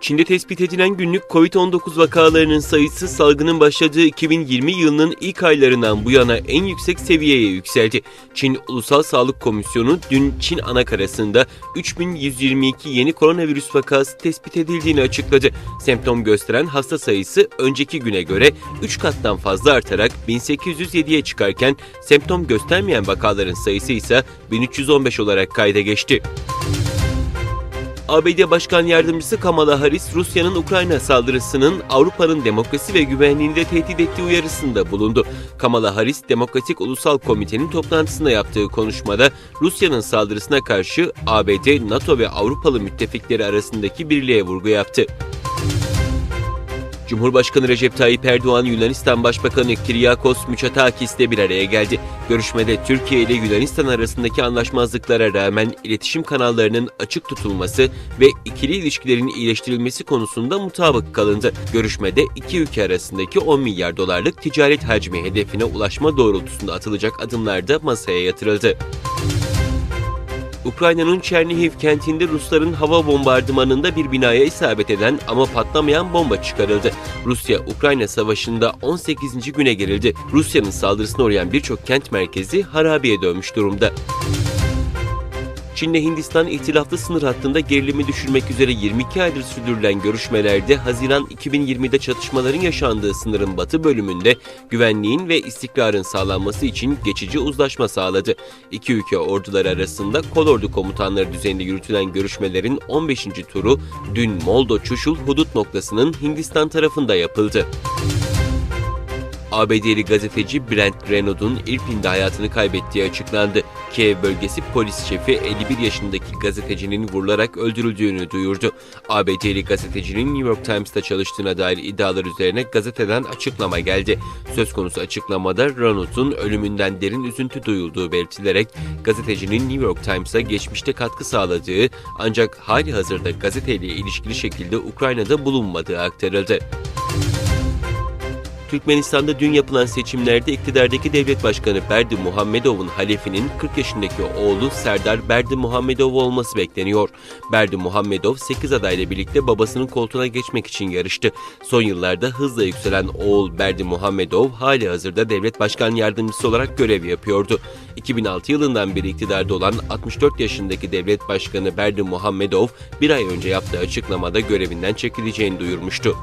Çin'de tespit edilen günlük COVID-19 vakalarının sayısı salgının başladığı 2020 yılının ilk aylarından bu yana en yüksek seviyeye yükseldi. Çin Ulusal Sağlık Komisyonu dün Çin anakarasında 3122 yeni koronavirüs vakası tespit edildiğini açıkladı. Semptom gösteren hasta sayısı önceki güne göre 3 kattan fazla artarak 1807'ye çıkarken semptom göstermeyen vakaların sayısı ise 1315 olarak kayda geçti. ABD Başkan Yardımcısı Kamala Harris, Rusya'nın Ukrayna saldırısının Avrupa'nın demokrasi ve güvenliğinde tehdit ettiği uyarısında bulundu. Kamala Harris, Demokratik Ulusal Komitenin toplantısında yaptığı konuşmada Rusya'nın saldırısına karşı ABD, NATO ve Avrupalı müttefikleri arasındaki birliğe vurgu yaptı. Cumhurbaşkanı Recep Tayyip Erdoğan, Yunanistan Başbakanı Kiryakos Mitsotakis ile bir araya geldi. Görüşmede Türkiye ile Yunanistan arasındaki anlaşmazlıklara rağmen iletişim kanallarının açık tutulması ve ikili ilişkilerin iyileştirilmesi konusunda mutabık kalındı. Görüşmede iki ülke arasındaki 10 milyar dolarlık ticaret hacmi hedefine ulaşma doğrultusunda atılacak adımlar da masaya yatırıldı. Ukrayna'nın Çernihiv kentinde Rusların hava bombardımanında bir binaya isabet eden ama patlamayan bomba çıkarıldı. Rusya-Ukrayna savaşında 18. güne gerildi. Rusya'nın saldırısına uğrayan birçok kent merkezi harabeye dönmüş durumda. Çin'le Hindistan ihtilaflı sınır hattında gerilimi düşürmek üzere 22 aydır sürdürülen görüşmelerde Haziran 2020'de çatışmaların yaşandığı sınırın batı bölümünde güvenliğin ve istikrarın sağlanması için geçici uzlaşma sağladı. İki ülke orduları arasında kolordu komutanları düzeyinde yürütülen görüşmelerin 15. turu dün Moldo-Çuşul hudut noktasının Hindistan tarafında yapıldı. ABD'li gazeteci Brent Renaud'un İrpin'de hayatını kaybettiği açıklandı. Kiev bölgesi polis şefi 51 yaşındaki gazetecinin vurularak öldürüldüğünü duyurdu. ABD'li gazetecinin New York Times'ta çalıştığına dair iddialar üzerine gazeteden açıklama geldi. Söz konusu açıklamada Renaud'un ölümünden derin üzüntü duyulduğu belirtilerek gazetecinin New York Times'a geçmişte katkı sağladığı ancak hali hazırda gazeteyle ilişkili şekilde Ukrayna'da bulunmadığı aktarıldı. Türkmenistan'da dün yapılan seçimlerde iktidardaki devlet başkanı Berdi Muhammedov'un halefinin 40 yaşındaki oğlu Serdar Berdi Muhammedov olması bekleniyor. Berdi Muhammedov 8 adayla birlikte babasının koltuğuna geçmek için yarıştı. Son yıllarda hızla yükselen oğul Berdi Muhammedov hali hazırda devlet başkan yardımcısı olarak görev yapıyordu. 2006 yılından beri iktidarda olan 64 yaşındaki devlet başkanı Berdi Muhammedov bir ay önce yaptığı açıklamada görevinden çekileceğini duyurmuştu.